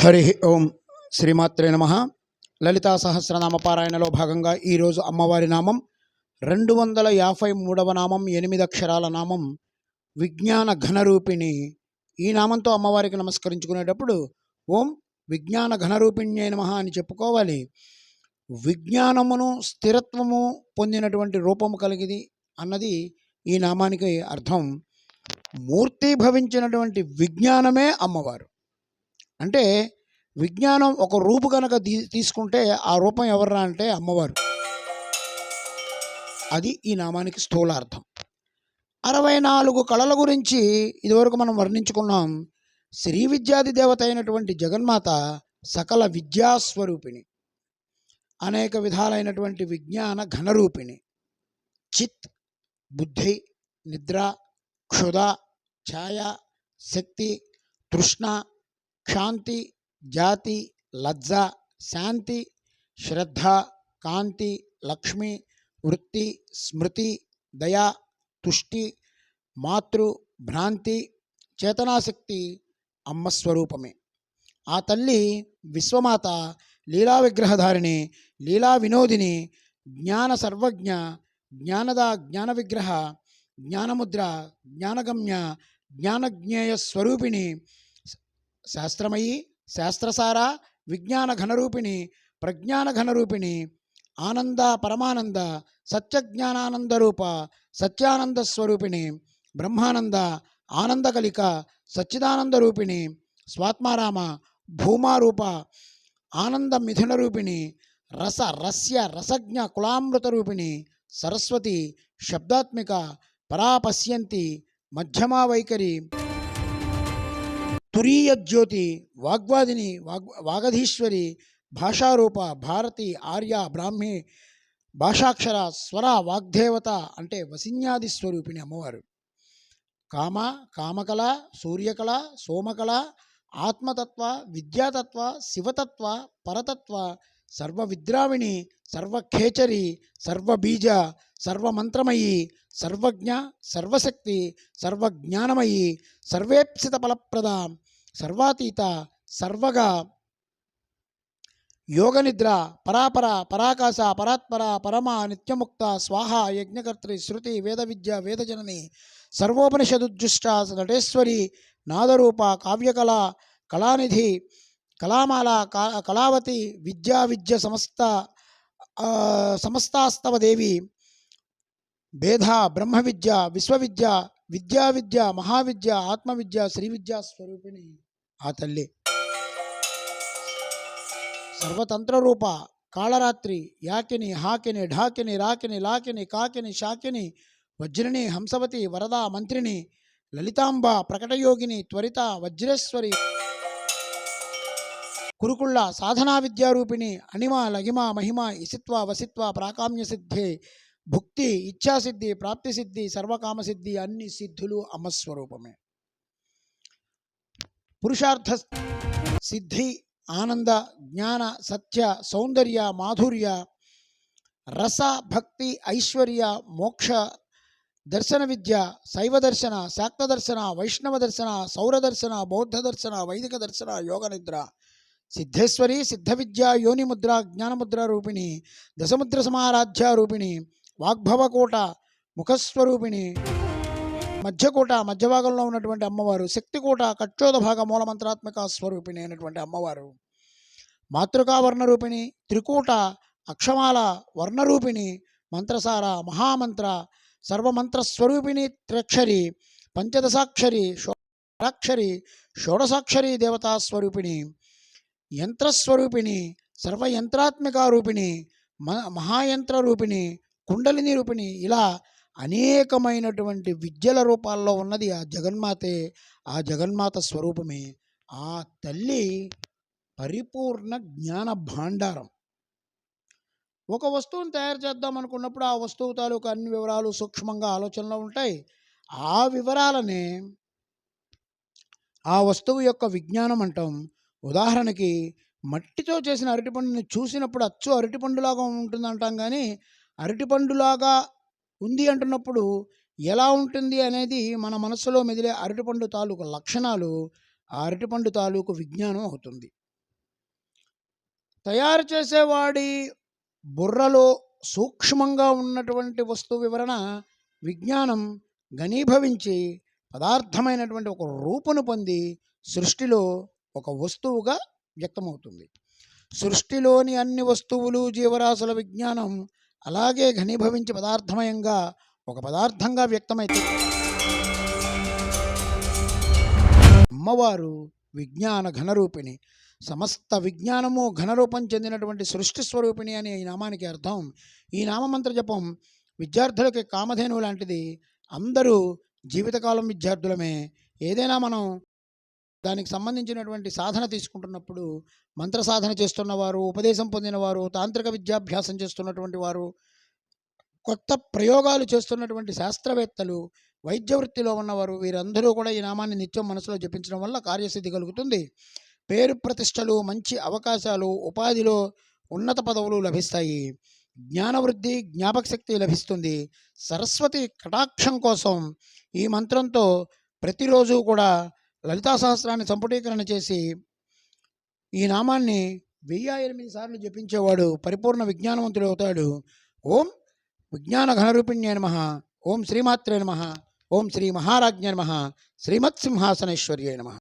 హరి ఓం శ్రీమాత్రే నమ. లలితా సహస్రనామ పారాయణలో భాగంగా ఈరోజు అమ్మవారి నామం రెండు వందల యాభై మూడవ నామం ఎనిమిది అక్షరాల నామం విజ్ఞాన ఘనరూపిణి. ఈ నామంతో అమ్మవారికి నమస్కరించుకునేటప్పుడు ఓం విజ్ఞాన ఘనరూపిణ్యే నమ అని చెప్పుకోవాలి. విజ్ఞానమును స్థిరత్వము పొందినటువంటి రూపము కలిగిది అన్నది ఈ నామానికి అర్థం. మూర్తీభవించినటువంటి విజ్ఞానమే అమ్మవారు. అంటే విజ్ఞానం ఒక రూపు కనుక తీ తీసుకుంటే ఆ రూపం ఎవర్రా అంటే అమ్మవారు. అది ఈ నామానికి స్థూలార్థం. అరవై నాలుగు కళల గురించి ఇదివరకు మనం వర్ణించుకున్నాం. శ్రీ విద్యాది దేవత అయినటువంటి జగన్మాత సకల విద్యాస్వరూపిణి. అనేక విధాలైనటువంటి విజ్ఞాన ఘనరూపిణి. చిత్ బుద్ధి నిద్ర క్షుధ ఛాయ శక్తి తృష్ణ శాంతి జాతి లజ్జ శాంతి శ్రద్ధ కాంతి లక్ష్మి వృత్తి స్మృతి దయ తుష్టి మాతృ భ్రాంతి చేతనాశక్తి అమ్మ స్వరూపమే. ఆ తల్లి విశ్వమాత లీలా విగ్రహధారిణి లీలా వినోదిని జ్ఞాన సర్వజ్ఞ జ్ఞానద జ్ఞాన విగ్రహ జ్ఞానముద్ర జ్ఞానగమ్య జ్ఞానజ్ఞేయ స్వరూపిణి శాస్త్రమయీ శాస్త్రసార విజ్ఞాన ఘనరూపిణి ప్రజ్ఞాన ఘనరూపిణి ఆనంద పరమానంద సత్యజ్ఞానానంద రూప సత్యానంద స్వరూపిణి బ్రహ్మానంద ఆనందకలిక సచ్చిదానంద రూపిణి స్వాత్మారామ భూమారూప ఆనంద మిథున రూపిణి రస రస్య రసజ్ఞ కులామృత రూపిణి సరస్వతి శబ్దాత్మిక పరాపశ్యంతి మధ్యమా వైఖరి తురీయ జ్యోతి వాగ్వాదిని వాగ్ వాగధీశ్వరి భాషారూప భారతి ఆర్య బ్రాహ్మి భాషాక్షర స్వర వాగ్దేవత అంటే వసిన్యాది స్వరూపిణి అమ్మవారు. కామ కామకళ సూర్యకళ సోమకళ ఆత్మతత్వ విద్యాతత్వ శివతత్వ పరతత్వ సర్వ విద్రావిణి సర్వఖేచరి సర్వబీజ సర్వమంత్రమయి సర్వజ్ఞ సర్వశక్తి సర్వజ్ఞానమయి సర్వేప్సిత ఫలప్రదాం సర్వాతీత సర్వగా యోగనిద్ర పరాపర పరాకాశ పరాత్పర పరమ నిత్యముక్త స్వాహ యజ్ఞకర్త్రి శృతి వేద విద్య వేదజనని సర్వోపనిషదుజ్జుష్ట నటేశ్వరి నాదరూప కావ్యకళ కళానిధి కళామాల కళావతి విద్యా విద్య సమస్త సమస్తాస్తవదేవి భేద బ్రహ్మ విద్య విశ్వవిద్య విద్యా విద్య మహావిద్య ఆత్మవిద్య శ్రీ విద్యా స్వరూపిణి ఆ తల్లి సర్వతంత్ర రూప కాళరాత్రి యాకిని హాకిని ఢాకిని రాకిని లాకిని కాకిని శాకిని వజ్రిని హంసవతి వరద మంత్రిని లలితాంబ ప్రకటయోగిని త్వరిత వజ్రేశ్వరి కురుకుళ్ళ సాధనా విద్యారూపిణి అణిమ లగిమ మహిమ ఇసిత్వ వసిత్వ ప్రాకామ్య సిద్ధి భుక్తి ఇచ్ఛాసిద్ధి ప్రాప్తి సిద్ధి సర్వకామసిద్ధి అన్ని సిద్ధులు అమ్మస్వరూపమే పురుషార్థ సిద్ధి ఆనంద జ్ఞాన సత్య సౌందర్య మాధుర్య రస భక్తి ఐశ్వర్య మోక్ష దర్శన విద్య శైవ దర్శన శాక్త దర్శన వైష్ణవ దర్శన సౌర దర్శన బౌద్ధ దర్శన వైదిక దర్శన యోగ నిద్ర సిద్ధేశ్వరి సిద్ధ విద్య యోనిముద్ర జ్ఞానముద్ర రూపిణి దశముద్ర సమారాధ్య రూపిణి వాగ్భవకోట ముఖస్వరూపిణి మధ్యకోట మధ్యభాగంలో ఉన్నటువంటి అమ్మవారు శక్తికోట కచ్చోద భాగ మూలమంత్రాత్మక స్వరూపిణి అయినటువంటి అమ్మవారు. మాతృకా వర్ణరూపిణి త్రికూట అక్షమాల వర్ణరూపిణి మంత్రసార మహామంత్ర సర్వమంత్రస్వరూపిణి త్రక్షరి పంచదశాక్షరి షోడాక్షరి షోడసాక్షరి దేవతా స్వరూపిణి యంత్రస్వరూపిణి సర్వయంత్రాత్మిక రూపిణి మ మహాయంత్ర రూపిణి కుండలిని రూపిణి. ఇలా అనేకమైనటువంటి విద్యల రూపాల్లో ఉన్నది ఆ జగన్మాతే ఆ జగన్మాత స్వరూపమే. ఆ తల్లి పరిపూర్ణ జ్ఞాన భాండారం. ఒక వస్తువును తయారు చేద్దాం అనుకున్నప్పుడు ఆ వస్తువు తాలూకు అన్ని వివరాలు సూక్ష్మంగా ఆలోచనలో ఉంటాయి. ఆ వివరాలనే ఆ వస్తువు యొక్క విజ్ఞానం అంటాం. ఉదాహరణకి మట్టితో చేసిన అరటిపండుని చూసినప్పుడు అచ్చు అరటిపండులాగా ఉంటుంది అంటాం కానీ అరటిపండులాగా ఉంది అంటున్నప్పుడు ఎలా ఉంటుంది అనేది మన మనసులో మెదిలే అరటిపండు తాలూకు లక్షణాలు ఆ అరటిపండు తాలూకు విజ్ఞానం అవుతుంది. తయారు చేసేవాడి బుర్రలో సూక్ష్మంగా ఉన్నటువంటి వస్తు వివరణ విజ్ఞానం ఘనీభవించి పదార్థమైనటువంటి ఒక రూపును పొంది సృష్టిలో ఒక వస్తువుగా వ్యక్తమవుతుంది. సృష్టిలోని అన్ని వస్తువులు జీవరాశుల విజ్ఞానం అలాగే ఘనీభవించి పదార్థమయంగా ఒక పదార్థంగా వ్యక్తమైతే అమ్మవారు విజ్ఞాన ఘనరూపిణి. సమస్త విజ్ఞానము ఘనరూపం చెందినటువంటి సృష్టి స్వరూపిణి అనే ఈ నామానికి అర్థం. ఈ నామమంత్ర జపం విద్యార్థులకి కామధేనువు లాంటిది. అందరూ జీవితకాలం విద్యార్థులమే. ఏదైనా మనం దానికి సంబంధించినటువంటి సాధన తీసుకుంటున్నప్పుడు మంత్ర సాధన చేస్తున్నవారు ఉపదేశం పొందినవారు తాంత్రిక విద్యాభ్యాసం చేస్తున్నటువంటి వారు కొత్త ప్రయోగాలు చేస్తున్నటువంటి శాస్త్రవేత్తలు వైద్య వృత్తిలో ఉన్నవారు వీరందరూ కూడా ఈ నామాన్ని నిత్యం మనసులో జపించడం వల్ల కార్యసిద్ధి కలుగుతుంది. పేరు ప్రతిష్టలు మంచి అవకాశాలు ఉపాధిలో ఉన్నత పదవులు లభిస్తాయి. జ్ఞానవృద్ధి జ్ఞాపక శక్తి లభిస్తుంది. సరస్వతి కటాక్షం కోసం ఈ మంత్రంతో ప్రతిరోజు కూడా లలితా సహస్రాన్ని సంపుటీకరణ చేసి ఈ నామాన్ని వెయ్యి ఎనిమిది సార్లు జపించేవాడు పరిపూర్ణ విజ్ఞానవంతుడు అవుతాడు. ఓం విజ్ఞాన ఘనరూపిణ్యే నమ. ఓం శ్రీమాత్రే నమ. ఓం శ్రీ మహారాజ్ఞ నమ. శ్రీమత్సింహాసనేశ్వర్యే నమ.